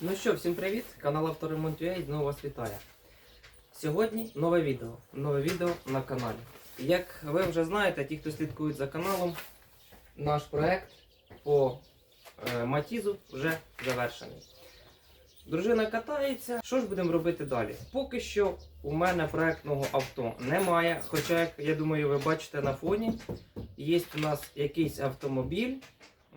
Ну що, всім привіт! Канал Авторемонт.ua знову вас вітає. Сьогодні нове відео. Нове відео на каналі. Як ви вже знаєте, ті, хто слідкують за каналом, наш проект по е, матізу вже завершений. Дружина катається. Що ж будемо робити далі? Поки що у мене проектного авто немає. Хоча, як я думаю, ви бачите на фоні, є у нас якийсь автомобіль.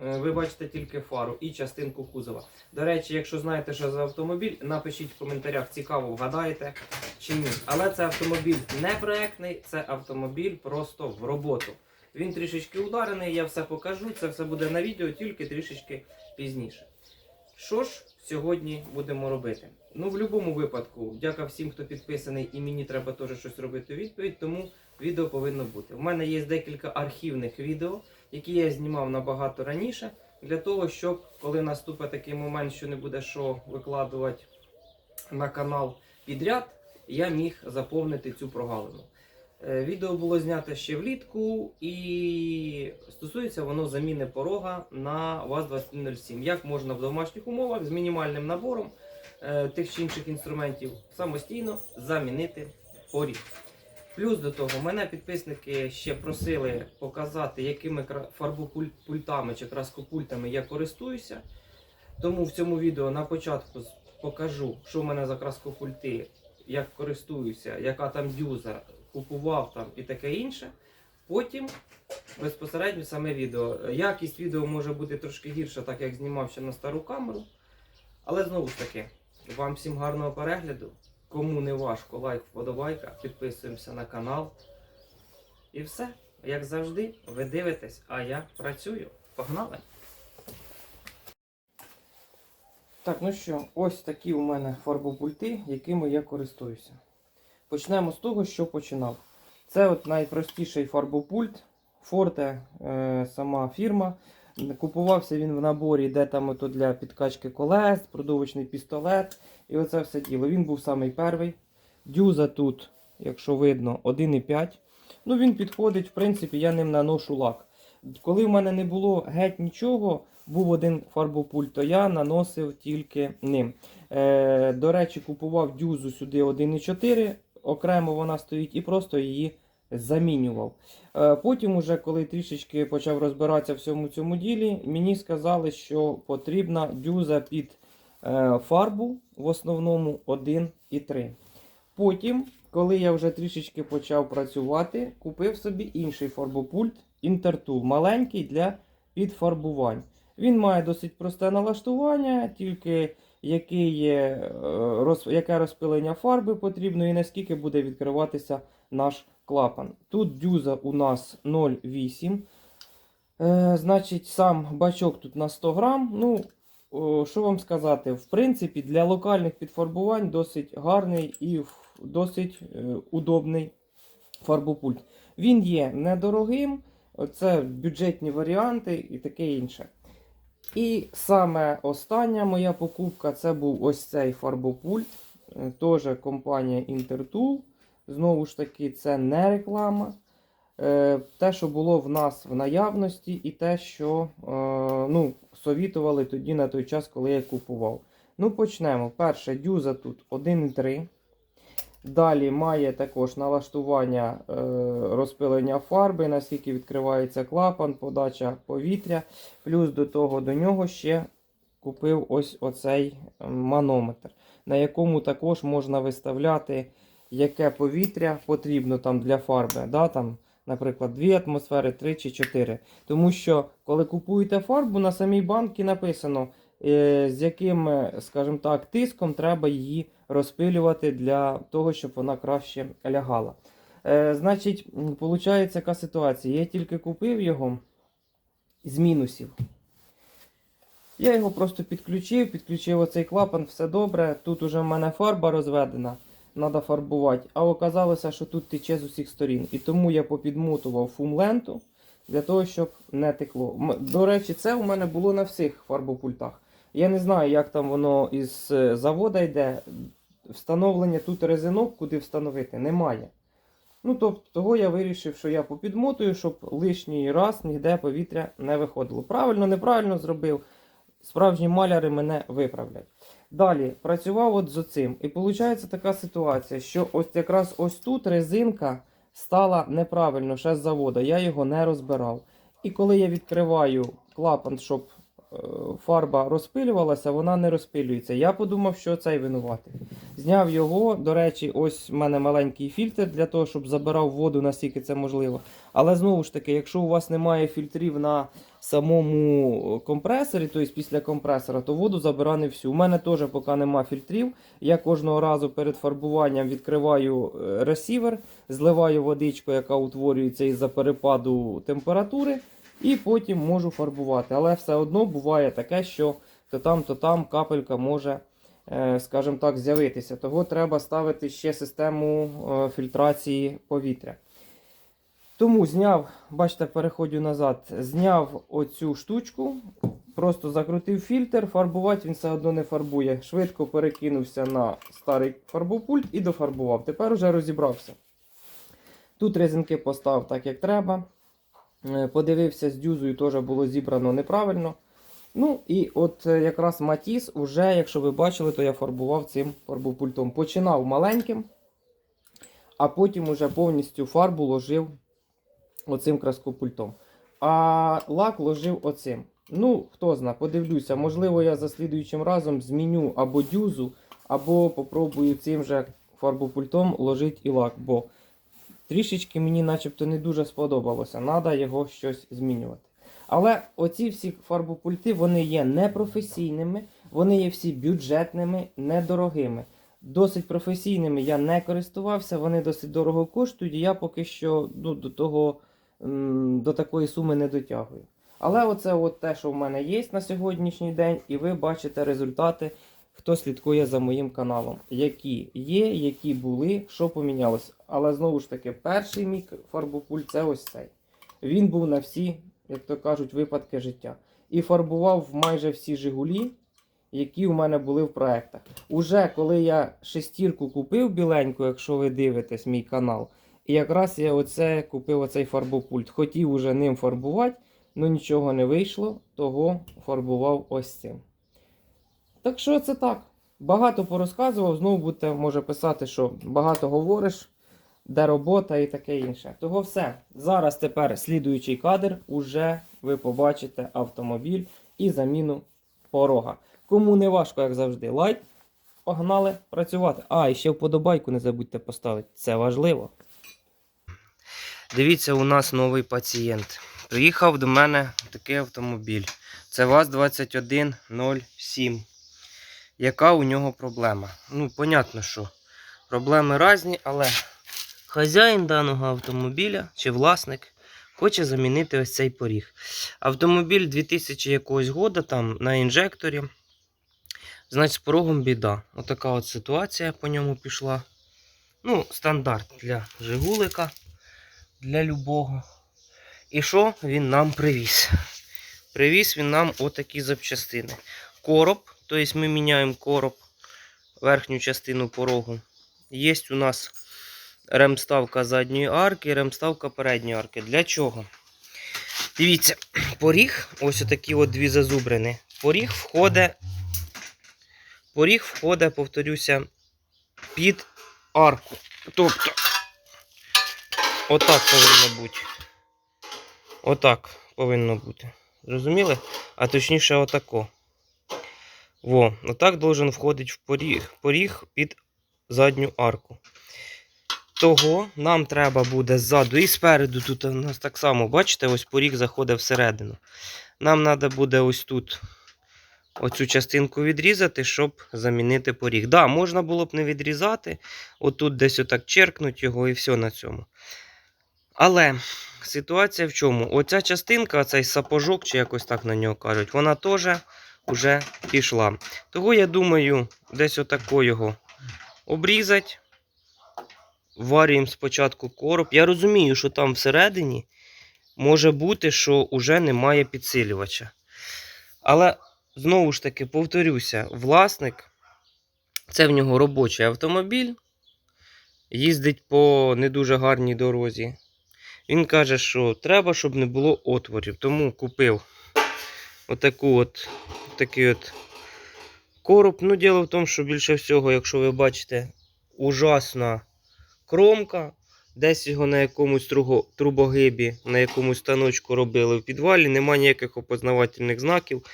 Е, Ви бачите тільки фару і частинку кузова. До речі, якщо знаєте, що за автомобіль, напишіть в коментарях, цікаво, вгадаєте чи ні. Але це автомобіль не проектний, це автомобіль просто в роботу. Він трішечки ударений, я все покажу. Це все буде на відео, тільки трішечки пізніше. Що ж сьогодні будемо робити? Ну, в будь-якому випадку, дяка всім, хто підписаний, і мені треба теж щось робити відповідь, тому відео повинно бути. У мене є декілька архівних відео, які я знімав набагато раніше, для того, щоб коли наступить такий момент, що не буде що викладувати на канал підряд, я міг заповнити цю прогалину. Е, Відео було знято ще влітку і стосується воно заміни порога на ВАЗ-2107. Як можна в домашніх умовах з мінімальним набором е, тих чи інших інструментів самостійно замінити поріг. Плюс до того, мене підписники ще просили показати, якими фарбопультами чи краскопультами я користуюся. Тому в цьому відео на початку покажу, що в мене за краскопульти, як користуюся, яка там дюза, купував там і таке інше. Потім безпосередньо саме відео. Якість відео може бути трошки гірша, так як знімав ще на стару камеру. Але знову ж таки, вам всім гарного перегляду. Кому не важко, лайк, вподобайка, підписуємося на канал. І все. Як завжди, ви дивитесь, а я працюю. Погнали! Так, ну що, ось такі у мене фарбопульти, якими я користуюся. Почнемо з того, що починав. Це от найпростіший фарбопульт. Форте, е, сама фірма. Купувався він в наборі, де там ото для підкачки колес, продовочний пістолет. І оце все діло. Він був самий перший. Дюза тут, якщо видно, 1,5. Ну, він підходить, в принципі, я ним наношу лак. Коли в мене не було геть нічого, був один фарбопульт, то я наносив тільки ним. Е, до речі, купував дюзу сюди 1,4, окремо вона стоїть, і просто її замінював. Е, потім, уже, коли трішечки почав розбиратися в всьому цьому ділі, мені сказали, що потрібна дюза під е, фарбу, в основному 1,3. Потім, коли я вже трішечки почав працювати, купив собі інший фарбопульт Intertool, маленький для підфарбувань. Він має досить просте налаштування, тільки який є, е, яке розпилення фарби потрібно і наскільки буде відкриватися наш клапан. Тут дюза у нас 0,8. Е, значить, сам бачок тут на 100 грам. Ну, що вам сказати? В принципі, для локальних підфарбувань досить гарний і досить е, удобний фарбопульт. Він є недорогим, це бюджетні варіанти і таке інше. І саме остання моя покупка це був ось цей фарбопульт. Е, Теж компанія Intertool. Знову ж таки, це не реклама. Е, Те, що було в нас в наявності, і те, що е, ну, совітували тоді на той час, коли я купував. Ну, почнемо. Перше, дюза тут 1,3. Далі має також налаштування е, розпилення фарби, наскільки відкривається клапан, подача повітря. Плюс до того до нього ще купив ось оцей манометр, на якому також можна виставляти, яке повітря потрібно там для фарби. Да, там, наприклад, 2 атмосфери, 3 чи 4. Тому що, коли купуєте фарбу, на самій банці написано, е, з яким, е, скажімо так, тиском треба її розпилювати для того, щоб вона краще лягала. Е, значить, виходить яка ситуація. Я тільки купив його з мінусів. Я його просто підключив, підключив оцей клапан, все добре. Тут уже в мене фарба розведена, треба фарбувати. А оказалося, що тут тече з усіх сторін. І тому я попідмотував фум-ленту для того, щоб не текло. До речі, це у мене було на всіх фарбопультах. Я не знаю, як там воно із е, завода йде. Встановлення тут резинок, куди встановити, немає. Ну, тобто, того я вирішив, що я попідмотую, щоб лишній раз ніде повітря не виходило. Правильно, неправильно зробив. справжні маляри мене виправлять. Далі працював от з цим. І виходить така ситуація, що ось якраз ось тут резинка стала неправильно ще з заводу. Я його не розбирав. І коли я відкриваю клапан, щоб е, фарба розпилювалася, вона не розпилюється. Я подумав, що цей винуватий. Зняв його. До речі, ось в мене маленький фільтр для того, щоб забирав воду, наскільки це можливо. Але знову ж таки, якщо у вас немає фільтрів на самому компресорі, тобто після компресора, то воду забирає не всю. У мене теж поки нема фільтрів. Я кожного разу перед фарбуванням відкриваю е, ресівер, зливаю водичку, яка утворюється із-за перепаду температури, і потім можу фарбувати. Але все одно буває таке, що то там, то там капелька може, е, скажімо так, з'явитися. Того треба ставити ще систему е, фільтрації повітря. Тому зняв, бачите, переходжу назад, зняв оцю штучку, просто закрутив фільтр, фарбувати він все одно не фарбує. Швидко перекинувся на старий фарбопульт і дофарбував. Тепер уже розібрався. Тут резинки поставив так, як треба. Е, Подивився з дюзою, теж було зібрано неправильно. Ну і от е, якраз Матіс, уже, якщо ви бачили, то я фарбував цим фарбопультом. Починав маленьким, а потім уже повністю фарбу ложив оцим краскопультом. А лак ложив оцим. Ну, хто зна, подивлюся, можливо, я за слідуючим разом зміню або дюзу, або попробую цим же фарбопультом ложити і лак, бо трішечки мені начебто не дуже сподобалося. Треба його щось змінювати. Але оці всі фарбопульти вони є непрофесійними, вони є всі бюджетними, недорогими. Досить професійними я не користувався, вони досить дорого коштують, і я поки що ну, до того до такої суми не дотягую. Але оце от те, що в мене є на сьогоднішній день, і ви бачите результати, хто слідкує за моїм каналом. Які є, які були, що помінялось. Але знову ж таки, перший мій фарбопульт це ось цей. Він був на всі, як то кажуть, випадки життя. І фарбував майже всі Жигулі, які у мене були в проектах. Уже коли я шестірку купив біленьку, якщо ви дивитесь мій канал, і якраз я оце купив оцей фарбопульт. Хотів уже ним фарбувати, але нічого не вийшло, того фарбував ось цим. Так що це так. Багато порозказував, знову будете може писати, що багато говориш, де робота і таке інше. Того все. Зараз тепер слідуючий кадр, уже ви побачите автомобіль і заміну порога. Кому не важко, як завжди, лайк. Погнали працювати. А, і ще вподобайку не забудьте поставити. Це важливо. Дивіться, у нас новий пацієнт. Приїхав до мене такий автомобіль. Це ВАЗ-2107. Яка у нього проблема? Ну, понятно, що проблеми різні, але хазяїн даного автомобіля чи власник хоче замінити ось цей поріг. Автомобіль 2000 якогось года там на інжекторі. Значить, з порогом біда. Отака от ситуація по ньому пішла. Ну, стандарт для Жигулика, для любого. І що він нам привіз? Привіз він нам отакі запчастини. Короб, тобто ми міняємо короб, верхню частину порогу. Є у нас ремставка задньої арки, ремставка передньої арки. Для чого? Дивіться, поріг, ось отакі от дві зазубрини. Поріг входить, поріг входить, повторюся, під арку. Тобто, отак повинно бути. Отак повинно бути. Зрозуміли? А точніше, отако. Во, отак должен входити в поріг, поріг під задню арку. Того нам треба буде ззаду і спереду. Тут у нас так само, бачите, ось поріг заходить всередину. Нам треба буде ось тут оцю частинку відрізати, щоб замінити поріг. Да, можна було б не відрізати. Отут десь отак черкнути його і все на цьому. Але ситуація в чому? Оця частинка, цей сапожок, чи якось так на нього кажуть, вона теж вже пішла. Того я думаю, десь отако його обрізати. Варюємо спочатку короб. Я розумію, що там всередині може бути, що вже немає підсилювача. Але знову ж таки, повторюся, власник, це в нього робочий автомобіль, їздить по не дуже гарній дорозі. Він каже, що треба, щоб не було отворів. Тому купив отаку от, такий от короб. Ну, діло в тому, що більше всього, якщо ви бачите, ужасна кромка. Десь його на якомусь трубогибі, на якомусь станочку робили в підвалі, немає ніяких опознавательних знаків.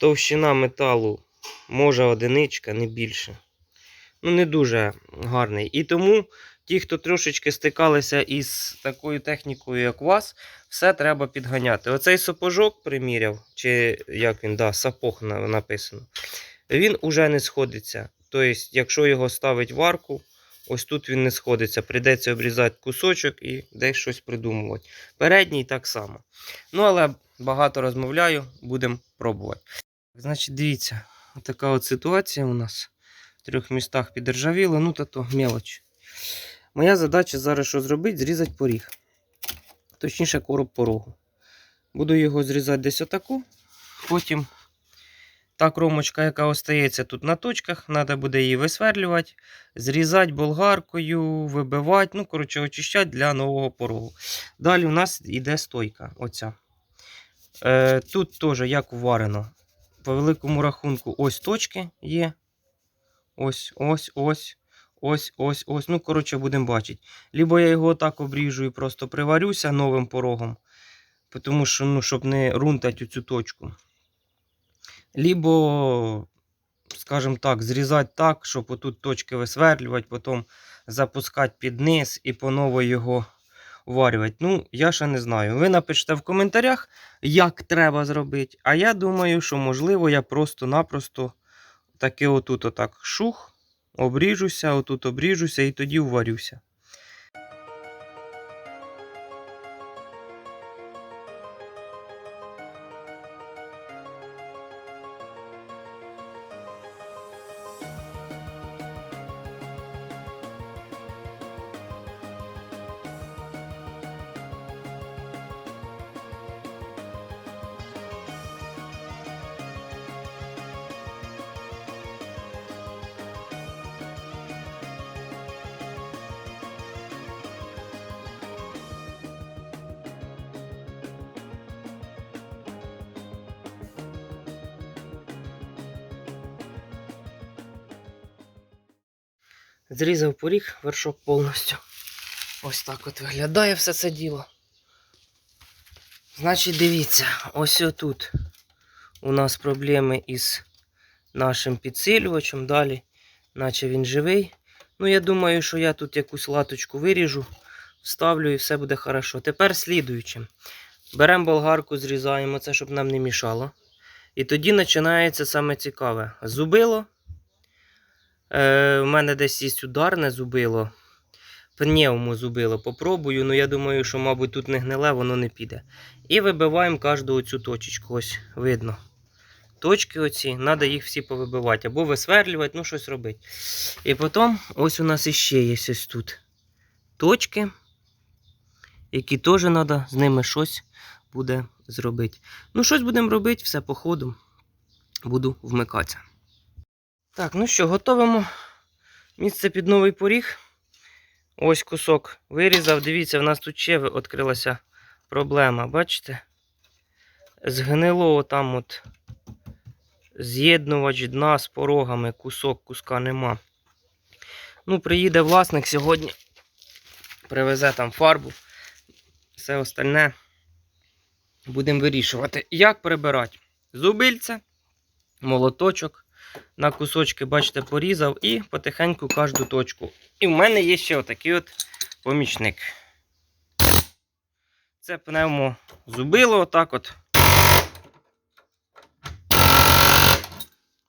Товщина металу може одиничка, не більше. Ну, не дуже гарний. І тому ті, хто трошечки стикалися із такою технікою, як у вас, все треба підганяти. Оцей сапожок приміряв, чи як він, да, сапог написано, він уже не сходиться. Тобто, якщо його ставить в арку, ось тут він не сходиться. Прийдеться обрізати кусочок і десь щось придумувати. Передній так само. Ну, але багато розмовляю, будемо пробувати. Значить, дивіться, така от ситуація у нас. В трьох містах підржавіло, ну та то мелоч. Моя задача зараз що зробити? Зрізати поріг. Точніше, короб порогу. Буду його зрізати десь отаку. Потім та кромочка, яка остається тут на точках, треба буде її висверлювати, зрізати болгаркою, вибивати, ну, коротше, очищати для нового порогу. Далі у нас йде стойка. оця. Е, тут теж як варено. По великому рахунку, ось точки є. Ось, ось, ось. Ось, ось, ось. Ну, коротше, будемо бачити. Либо я його отак обріжу і просто приварюся новим порогом, тому що, ну, щоб не рунтати цю точку. Либо, скажімо так, зрізати так, щоб отут точки висверлювати, потім запускати під низ і поново його варювати. Ну, я ще не знаю. Ви напишете в коментарях, як треба зробити. А я думаю, що можливо я просто-напросто таки отут отак шух, обріжуся, отут обріжуся і тоді вварюся. Зрізав поріг, вершок повністю. Ось так от виглядає все це діло. Значить, дивіться, ось отут у нас проблеми із нашим підсилювачем. Далі, наче він живий. Ну, я думаю, що я тут якусь латочку виріжу, вставлю і все буде хорошо. Тепер слідуючим. Беремо болгарку, зрізаємо це, щоб нам не мішало. І тоді починається саме цікаве. Зубило. Е, У мене десь є ударне зубило. Пневму зубило. Попробую, ну я думаю, що, мабуть, тут не гниле, воно не піде. І вибиваємо кожну оцю точечку. Ось видно. Точки оці, треба їх всі повибивати. Або висверлювати, ну щось робити. І потім ось у нас іще є ось тут точки, які теж треба з ними щось буде зробити. Ну, щось будемо робити, все по ходу. Буду вмикатися. Так, ну що, готовимо місце під новий поріг. Ось кусок вирізав. Дивіться, в нас тут ще відкрилася проблема. Бачите? Згнило там от з'єднувач дна з порогами, кусок куска нема. Ну, приїде власник сьогодні, привезе там фарбу, все остальне будемо вирішувати. Як прибирати? Зубильце, молоточок. На кусочки, бачите, порізав і потихеньку кожну точку. І в мене є ще отакий от помічник. Це пневмо зубило, отак от.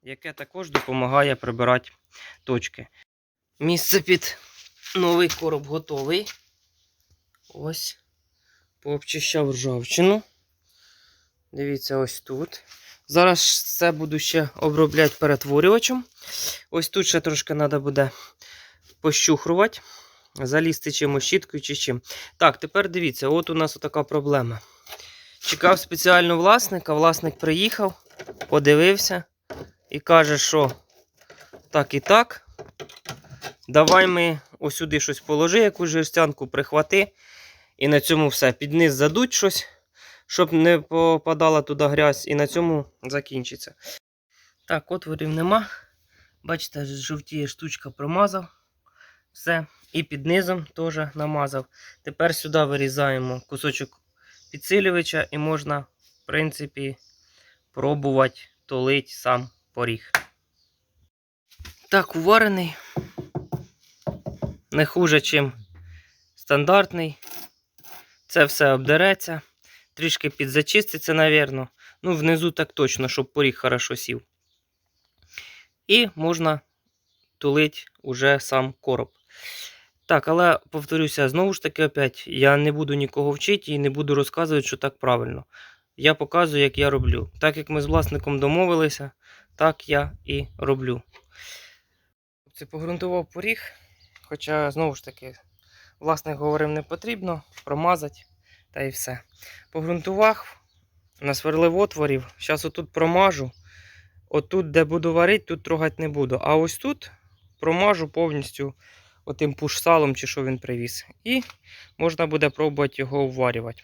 Яке також допомагає прибирати точки. Місце під новий короб готовий. Ось. Пообчищав ржавчину. Дивіться, ось тут. Зараз це буду ще обробляти перетворювачем. Ось тут ще трошки треба буде пощухрувати, залізти чимось щіткою чи чим. Так, тепер дивіться, от у нас така проблема. Чекав спеціально власника, власник приїхав, подивився і каже, що так і так. Давай ми ось сюди щось положи, якусь жерстянку прихвати. І на цьому все. Під низ задуть щось. Щоб не попадала туди грязь, і на цьому закінчиться. Так, отворів нема. Бачите, жовтіє штучка промазав. Все. І під низом теж намазав. Тепер сюди вирізаємо кусочок підсилювача і можна, в принципі, пробувати тулить сам поріг. Так, уварений. Не хуже, чим стандартний. Це все обдереться. Трішки підзачиститься, навірно. Ну, внизу так точно, щоб поріг хорошо сів. І можна тулить уже сам короб. Так, але повторюся, знову ж таки, опять, я не буду нікого вчити і не буду розказувати, що так правильно. Я показую, як я роблю. Так як ми з власником домовилися, так я і роблю. Це погрунтував поріг, хоча, знову ж таки, власник говорив, не потрібно промазати та і все. Погрунтував, насверлив отворів. Зараз отут промажу. Отут, де буду варити, тут трогати не буду. А ось тут промажу повністю отим пуш-салом, чи що він привіз. І можна буде пробувати його вварювати.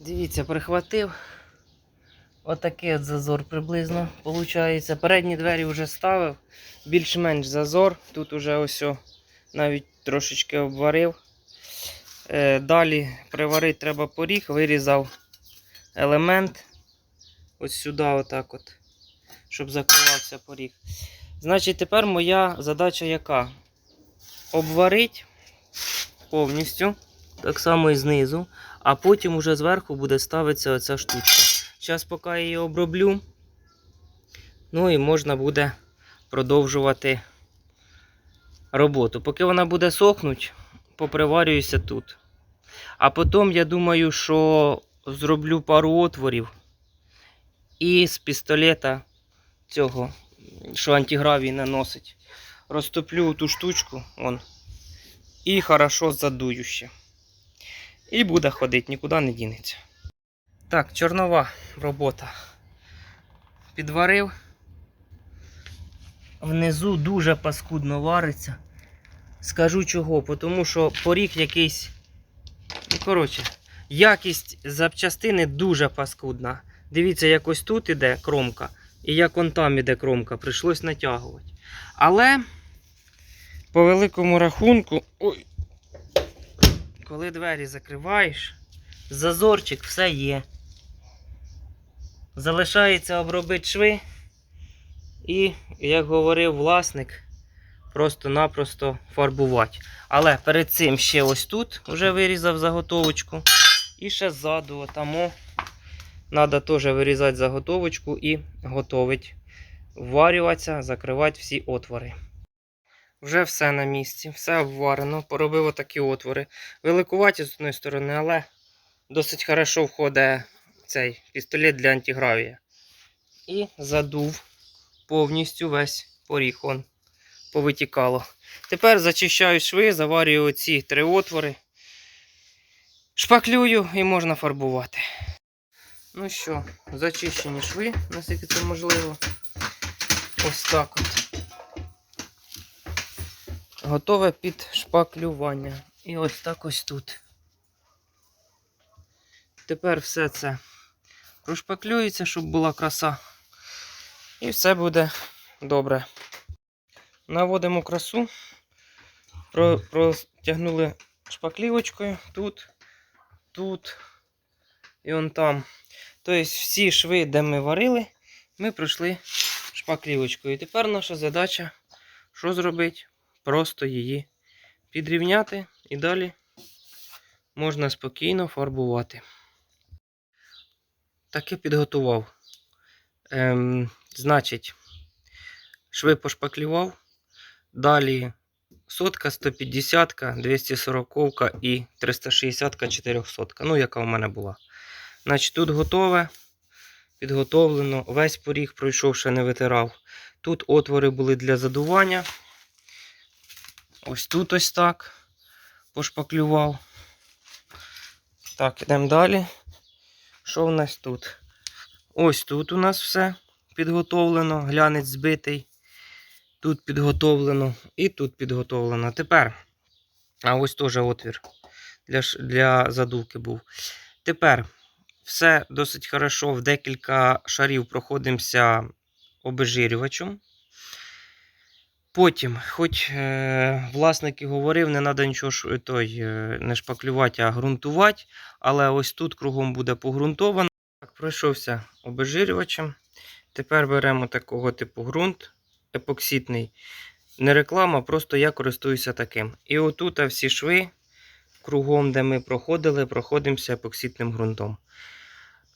Дивіться, прихватив. Отакий от зазор приблизно виходить. Передні двері вже ставив. Більш-менш зазор. Тут уже ось навіть трошечки обварив. Е, далі приварити треба поріг, вирізав елемент. Ось сюди, отак от, щоб закривався поріг. Значить, тепер моя задача яка? Обварити повністю, так само і знизу, а потім уже зверху буде ставитися оця штучка. Зараз, поки я її оброблю, ну і можна буде продовжувати роботу. Поки вона буде сохнути, поприварююся тут. А потім, я думаю, що зроблю пару отворів і з пістолета цього, що антигравій наносить, розтоплю ту штучку он, і хорошо задую ще. І буде ходити, нікуди не дінеться. Так, чорнова робота. Підварив. Внизу дуже паскудно вариться. Скажу чого, тому що поріг якийсь. Ну, коротше, якість запчастини дуже паскудна. Дивіться, як ось тут іде кромка, і як он там іде кромка, прийшлось натягувати. Але, по великому рахунку, ой, коли двері закриваєш, зазорчик все є. Залишається обробити шви. І, як говорив власник, просто-напросто фарбувати. Але перед цим ще ось тут вже вирізав заготовочку. І ще ззаду, отамо, треба теж вирізати заготовочку і готовить. Вварюватися, закривати всі отвори. Вже все на місці, все обварено, поробив отакі отвори. Великуваті з одної сторони, але досить хорошо входить цей пістолет для антигравія. І задув повністю весь поріг. Он повитікало. Тепер зачищаю шви, заварюю оці три отвори. Шпаклюю і можна фарбувати. Ну що, зачищені шви, наскільки це можливо. Ось так от. Готове під шпаклювання. І ось так ось тут. Тепер все це прошпаклюється, щоб була краса. І все буде добре. Наводимо красу, протягнули шпаклівочкою тут, тут і он там. Тобто всі шви, де ми варили, ми пройшли шпаклівочкою. І тепер наша задача що зробити? Просто її підрівняти і далі можна спокійно фарбувати. Таке підготував. Ем, значить, шви пошпаклював. Далі сотка, 150, 240 і 360 400. Ну, яка в мене була. Значить, тут готове, підготовлено. Весь поріг пройшов, ще не витирав. Тут отвори були для задування. Ось тут ось так. Пошпаклював. Так, йдемо далі. Що в нас тут? Ось тут у нас все підготовлено, глянець збитий. Тут підготовлено і тут підготовлено. Тепер, а ось теж отвір для, для задувки був. Тепер все досить хорошо. В декілька шарів проходимося обезжирювачем. Потім, хоч е, власник і говорив, не треба нічого той, е, не шпаклювати, а ґрунтувати. Але ось тут кругом буде погрунтовано. Так, пройшовся обезжирювачем. Тепер беремо такого типу ґрунт епоксидний. Не реклама, просто я користуюся таким. І отут всі шви, кругом, де ми проходили, проходимося епоксидним ґрунтом.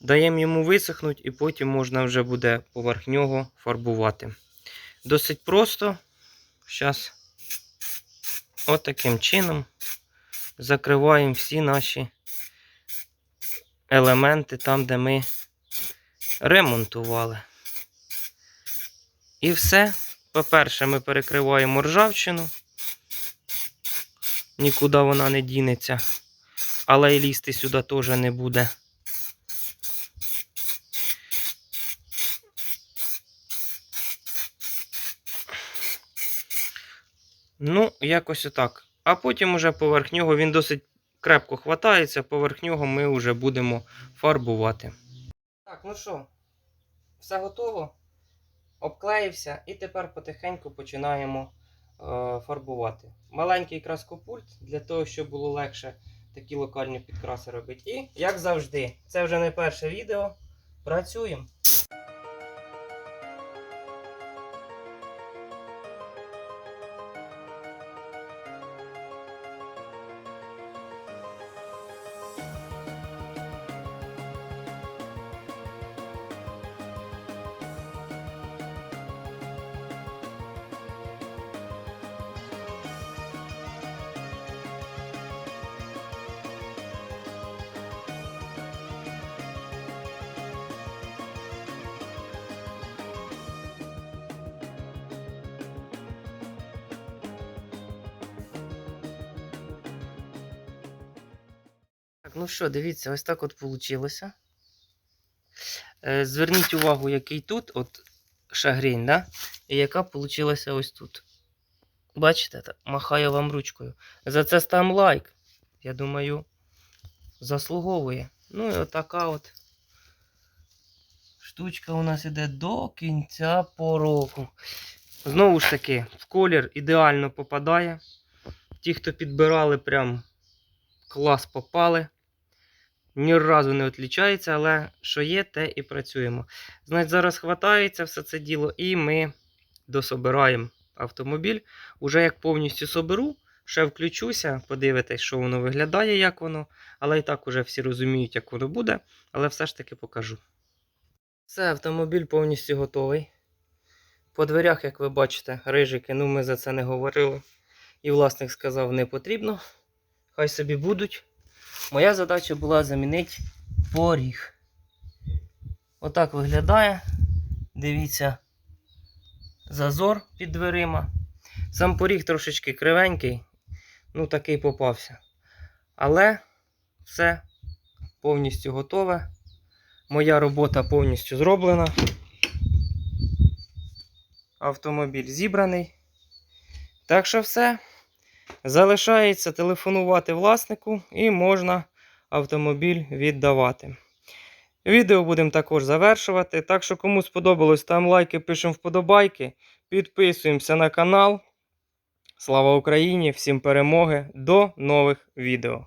Даємо йому висохнути, і потім можна вже буде поверх нього фарбувати. Досить просто. Зараз от чином закриваємо всі наші елементи там, де ми ремонтували. І все. По-перше, ми перекриваємо ржавчину. Нікуди вона не дінеться. Але і лізти сюди теж не буде. Ну, якось отак. А потім уже поверх нього він досить крепко хватається, поверх нього ми вже будемо фарбувати. Так, ну що, все готово. Обклеївся і тепер потихеньку починаємо е, фарбувати. Маленький краскопульт для того, щоб було легше такі локальні підкраси робити. І, як завжди, це вже не перше відео. Працюємо. Так, ну що, дивіться, ось так от вийшло. Е, зверніть увагу, який тут от шагрінь, да? і яка вийшла ось тут. Бачите, махаю вам ручкою. За це став лайк. Я думаю, заслуговує. Ну і отака от штучка у нас іде до кінця пороку. Знову ж таки, в колір ідеально попадає. Ті, хто підбирали, прям клас попали. Ні разу не відлічається, але що є, те і працюємо. Значить, зараз хватається все це діло, і ми дособираємо автомобіль. Уже як повністю соберу, ще включуся, подивитесь, що воно виглядає, як воно. Але і так уже всі розуміють, як воно буде. Але все ж таки покажу. Все, автомобіль повністю готовий. По дверях, як ви бачите, рижики, ну ми за це не говорили. І власник сказав, не потрібно. Хай собі будуть. Моя задача була замінити поріг. Отак виглядає. Дивіться, зазор під дверима. Сам поріг трошечки кривенький, ну такий попався. Але все повністю готове. Моя робота повністю зроблена. Автомобіль зібраний. Так що все. Залишається телефонувати власнику і можна автомобіль віддавати. Відео будемо також завершувати. Так що, кому сподобалось, там лайки, пишемо вподобайки. Підписуємося на канал. Слава Україні! Всім перемоги! До нових відео!